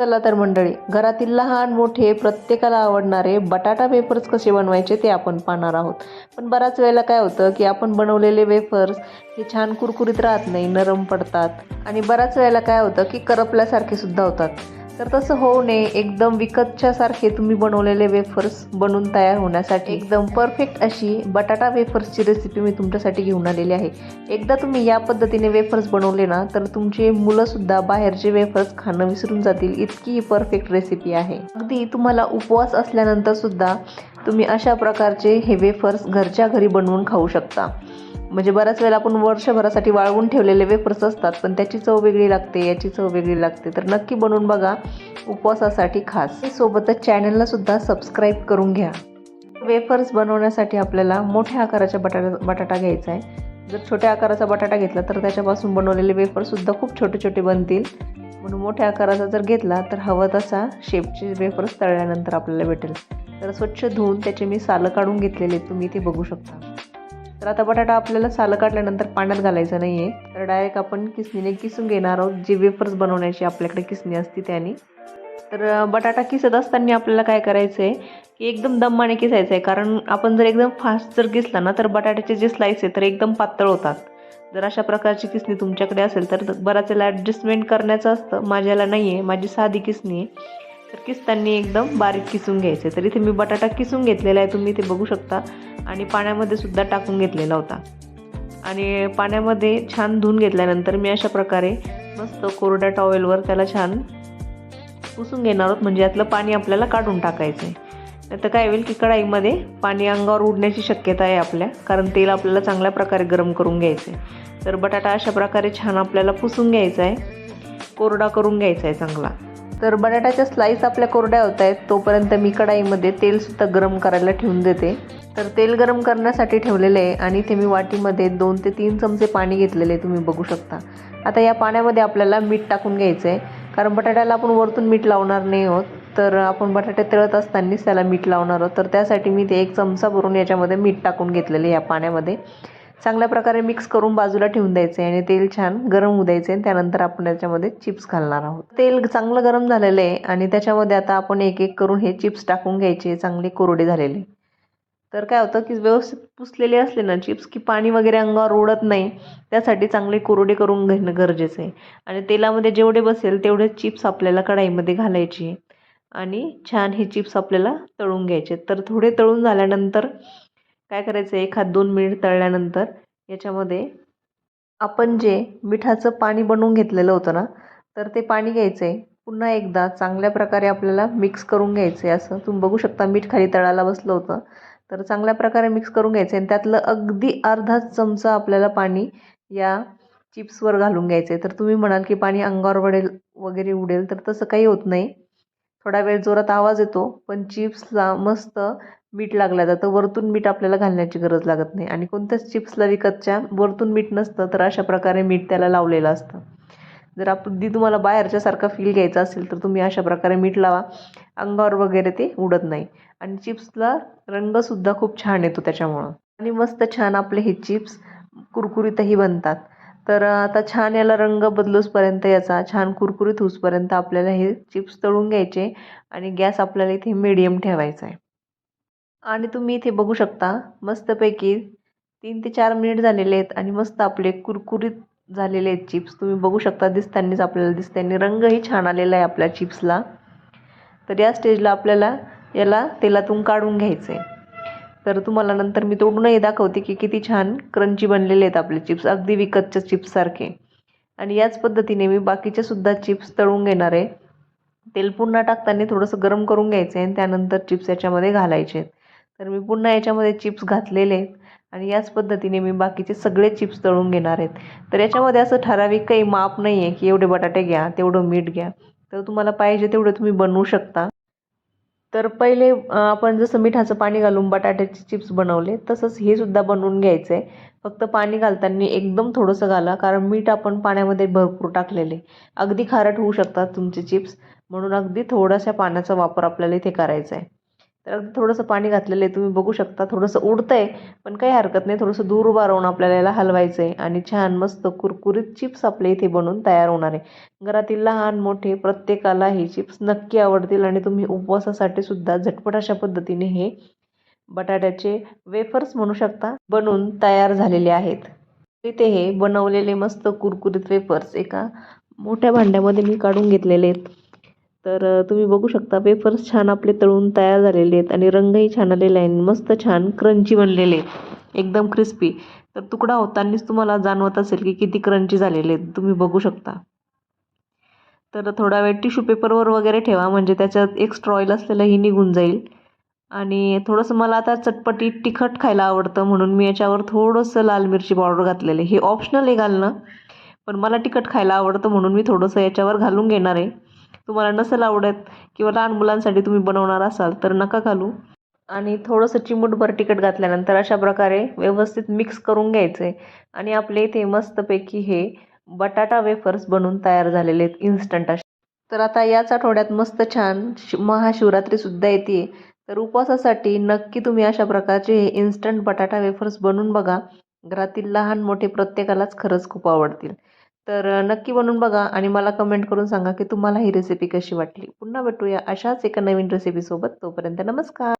चला तर मंडळी घरातील लहान मोठे प्रत्येकाला आवडणारे बटाटा वेफर्स कसे बनवायचे ते आपण पाहणार आहोत. पण बऱ्याच वेळेला काय होतं की आपण बनवलेले वेफर्स हे छान कुरकुरीत राहत नाही नरम पडतात. आणि बऱ्याच वेळेला काय होतं की करपल्यासारखे सुद्धा होतात. तर तसं होऊ नये. एकदम विकतच्या सारखे तुम्ही बनवलेले वेफर्स बनवून तयार होण्यासाठी. एकदम परफेक्ट अशी बटाटा वेफर्सची रेसिपी मी तुमच्यासाठी घेऊन आलेली आहे. एकदा तुम्ही या पद्धतीने वेफर्स बनवले ना तर तुमचे मुलंसुद्धा बाहेरचे वेफर्स खाणं विसरून जातील. इतकी ही परफेक्ट रेसिपी आहे. अगदी तुम्हाला उपवास असल्यानंतर सुद्धा तुम्ही अशा प्रकारचे हे वेफर्स घरच्या घरी बनवून खाऊ शकता. म्हणजे बऱ्याच वेळेला आपण वर्षभरासाठी वाळवून ठेवलेले वेफर्स असतात पण त्याची चव वेगळी लागते याची चव वेगळी लागते. तर नक्की बनवून बघा उपवासासाठी खास. सोबतच चॅनललासुद्धा सबस्क्राईब करून घ्या. वेफर्स बनवण्यासाठी आपल्याला मोठ्या आकाराच्या बटाटा बटाटा घ्यायचा आहे. जर छोट्या आकाराचा बटाटा घेतला तर त्याच्यापासून बनवलेले वेफर्ससुद्धा खूप छोटे छोटे बनतील. म्हणून मोठ्या आकाराचा जर घेतला तर हवं तसा शेपचे वेफर्स तळल्यानंतर आपल्याला भेटेल. तर स्वच्छ धुवून त्याचे मी सालं काढून घेतलेले तुम्ही ते बघू शकता. तर आता बटाटा आपल्याला सालं काढल्यानंतर पाण्यात घालायचं नाही आहे तर डायरेक्ट आपण किसणीने किसून घेणार आहोत. जे वेफर्स बनवण्याची आपल्याकडे किसणी असते त्याने. तर बटाटा किसत असताना आपल्याला काय करायचं आहे की एकदम दम्माने किसायचं आहे कारण आपण जर एकदम फास्ट जर किसला ना तर बटाट्याचे जे स्लाइस आहे तर एकदम पातळ होतात. जर अशा प्रकारची किसणी तुमच्याकडे असेल तर बराच वेळेला ॲडजस्टमेंट करण्याचं असतं. माझ्याला नाही आहे माझी साधी किसणी आहे. तर किसतांनी एकदम बारीक किसून घ्यायचे. तर इथे मी बटाटा किसून घेतलेला आहे तुम्ही ते बघू शकता. आणि पाण्यामध्ये सुद्धा टाकून घेतलेला होता. आणि पाण्यामध्ये छान धुवून घेतल्यानंतर मी अशा प्रकारे मस्त कोरड्या टॉवेलवर त्याला छान पुसून घेणार आहोत. म्हणजे यातलं पाणी आपल्याला काढून टाकायचं आहे. नाही तर काय होईल की कढाईमध्ये पाणी अंगावर उडण्याची शक्यता आहे आपल्या कारण तेल आपल्याला चांगल्या प्रकारे गरम करून घ्यायचं आहे. तर बटाटा अशा प्रकारे छान आपल्याला पुसून घ्यायचा आहे. कोरडा करून घ्यायचा आहे चांगला. तर बटाट्याच्या स्लाईस आपल्या कोरड्या होत आहेत. तोपर्यंत मी कढाईमध्ये तेलसुद्धा गरम करायला ठेवून देते. तर तेल गरम करण्यासाठी ठेवलेले आहे आणि ते मी वाटीमध्ये दोन ते तीन चमचे पाणी घेतलेले आहे तुम्ही बघू शकता. आता या पाण्यामध्ये आपल्याला मीठ टाकून घ्यायचं आहे कारण बटाट्याला आपण वरतून मीठ लावणार नाही आहोत. तर आपण बटाटे तळत असतानाच त्याला मीठ लावणार आहोत. तर त्यासाठी मी ते एक चमचा भरून याच्यामध्ये मीठ टाकून घेतलेले या पाण्यामध्ये. चांगल्या प्रकारे मिक्स करून बाजूला ठेवून द्यायचे आणि तेल छान गरम होऊ द्यायचे. आणि त्यानंतर आपण याच्यामध्ये चिप्स घालणार आहोत. तेल चांगलं गरम झालेलं आहे आणि त्याच्यामध्ये आता आपण एक एक करून हे चिप्स टाकून घ्यायचे चांगले कोरडे झालेले. तर काय होतं की व्यवस्थित पुसलेले असले ना चिप्स की पाणी वगैरे अंगावर उडत नाही त्यासाठी चांगले कोरडे करून घेणं गरजेचं आहे. आणि तेलामध्ये जेवढे बसेल तेवढे चिप्स आपल्याला कढाईमध्ये घालायचे आणि छान हे चिप्स आपल्याला तळून घ्यायचे. तर थोडे तळून झाल्यानंतर काय करायचं? आहे एखाद दोन मिनिट तळल्यानंतर याच्यामध्ये आपण जे मिठाचं पाणी बनवून घेतलेलं होतं ना तर ते पाणी घ्यायचं आहे पुन्हा एकदा चांगल्या प्रकारे आपल्याला मिक्स करून घ्यायचं आहे असं तुम्ही बघू शकता मीठ खाली तळायला बसलं होतं. तर चांगल्या प्रकारे मिक्स करून घ्यायचं आहे आणि त्यातलं अगदी अर्धा चमचा आपल्याला पाणी या चिप्सवर घालून घ्यायचं आहे तर तुम्ही म्हणाल की पाणी अंगावर वडेल वगैरे उडेल तर तसं काही होत नाही. थोडा वेळ जोरात आवाज येतो पण चिप्सला मस्त मीठ लागला जातं वरतून मीठ आपल्याला घालण्याची गरज लागत नाही. आणि कोणत्याच चिप्सला विकतच्या वरतून मीठ नसतं तर अशा प्रकारे मीठ त्याला लावलेलं असतं. जर अगदी तुम्हाला बाहेरच्यासारखा फील घ्यायचा असेल तर तुम्ही अशा प्रकारे मीठ लावा. अंगावर वगैरे ते उडत नाही. आणि चिप्सला रंगसुद्धा खूप छान येतो त्याच्यामुळं. आणि मस्त छान आपले हे चिप्स कुरकुरीतही बनतात. तर आता छान याला रंग बदलूसपर्यंत याचा छान कुरकुरीत होऊसपर्यंत आपल्याला हे चिप्स तळून घ्यायचे आणि गॅस आपल्याला इथे मिडियम ठेवायचा आहे. आणि तुम्ही इथे बघू शकता मस्तपैकी तीन ते चार मिनिट झालेले आहेत आणि मस्त आपले कुरकुरीत झालेले आहेत चिप्स. तुम्ही बघू शकता दिसतानीच आपल्याला दिसतानी रंगही छान आलेला आहे आपल्या चिप्सला. तर या स्टेजला आपल्याला याला तेलातून काढून घ्यायचं आहे तर तुम्हाला नंतर मी तोडूनही दाखवते की किती छान क्रंची बनलेले आहेत आपले चिप्स अगदी विकतच्या चिप्ससारखे आणि याच पद्धतीने मी बाकीचे सुद्धा चिप्स तळून घेणार आहे. तेल पुन्हा टाकताना थोडंसं गरम करून घ्यायचं आहे आणि त्यानंतर चिप्स याच्यामध्ये घालायचे आहेत. तर मी पुन्हा याच्यामध्ये चिप्स घातलेले आहेत. आणि याच पद्धतीने मी बाकीचे सगळे चिप्स तळून घेणार आहेत. तर याच्यामध्ये असं ठराविक काही माप नाही आहे की एवढे बटाटे घ्या तेवढं मीठ घ्या. तर तुम्हाला पाहिजे तेवढं तुम्ही बनवू शकता. तर पहिले आपण जसं मिठाचं पाणी घालून बटाट्याचे चिप्स बनवले तसंच हे सुद्धा बनवून घ्यायचं. आहे फक्त पाणी घालताना एकदम थोडंसं घाला कारण मीठ आपण पाण्यामध्ये भरपूर टाकलेले. अगदी खारट होऊ शकतात तुमचे चिप्स. म्हणून अगदी थोडासा पाण्याचा वापर आपल्याला इथे करायचा आहे. तर अगदी थोडंसं पाणी घातलेलं आहे तुम्ही बघू शकता. थोडंसं उडतं आहे पण काही हरकत नाही. थोडंसं दूर उभा राहून आपल्याला याला हलवायचं आहे आणि छान मस्त कुरकुरीत चिप्स आपले इथे बनून तयार होणार आहे. घरातील लहान मोठे प्रत्येकाला हे चिप्स नक्की आवडतील आणि तुम्ही उपवासासाठी सुद्धा झटपट अशा पद्धतीने हे बटाट्याचे वेफर्स म्हणू शकता बनून तयार झालेले आहेत. इथे हे बनवलेले मस्त कुरकुरीत वेफर्स एका मोठ्या भांड्यामध्ये मी काढून घेतलेले आहेत. तर तुम्ही बघू शकता वेफर्स छान आपले तळून तयार झालेले आहेत आणि रंगही छान आलेला आहे आणि मस्त छान क्रंची बनलेले आहेत. एकदम क्रिस्पी तर तुकडा होतानाच तुम्हाला जाणवत असेल की किती क्रंची झालेले आहेत. तुम्ही बघू शकता. तर थोडा वेळ टिश्यू पेपरवर वगैरे ठेवा म्हणजे त्याच्यात एक्स्ट्रा ऑइल असलेलंही निघून जाईल. आणि थोडंसं मला आता चटपटीत तिखट खायला आवडतं म्हणून मी याच्यावर थोडंसं लाल मिरची पावडर घातलेलं आहे. हे ऑप्शनल आहे घालणं पण मला तिखट खायला आवडतं म्हणून मी थोडंसं याच्यावर घालून घेणार आहे. तुम्हाला नसेल आवडत किंवा लहान मुलांसाठी तुम्ही बनवणार असाल तर नका घालू. आणि थोडंसं चिमूटभर तिखट घातल्यानंतर अशा प्रकारे व्यवस्थित मिक्स करून घ्यायचं. आहे आणि आपले इथे मस्तपैकी हे बटाटा वेफर्स बनून तयार झालेले आहेत इन्स्टंट असे तर आता याच आठवड्यात मस्त छान शि महाशिवरात्रीसुद्धा येते. तर उपवासासाठी नक्की तुम्ही अशा प्रकारचे हे इन्स्टंट बटाटा वेफर्स बनवून बघा. घरातील लहान मोठे प्रत्येकालाच खरंच खूप आवडतील. तर नक्की बनवून बघा आणि मला कमेंट करून सांगा की तुम्हाला ही रेसिपी कशी वाटली. पुन्हा भेटूया अशाच एका नवीन रेसिपीसोबत तोपर्यंत नमस्कार.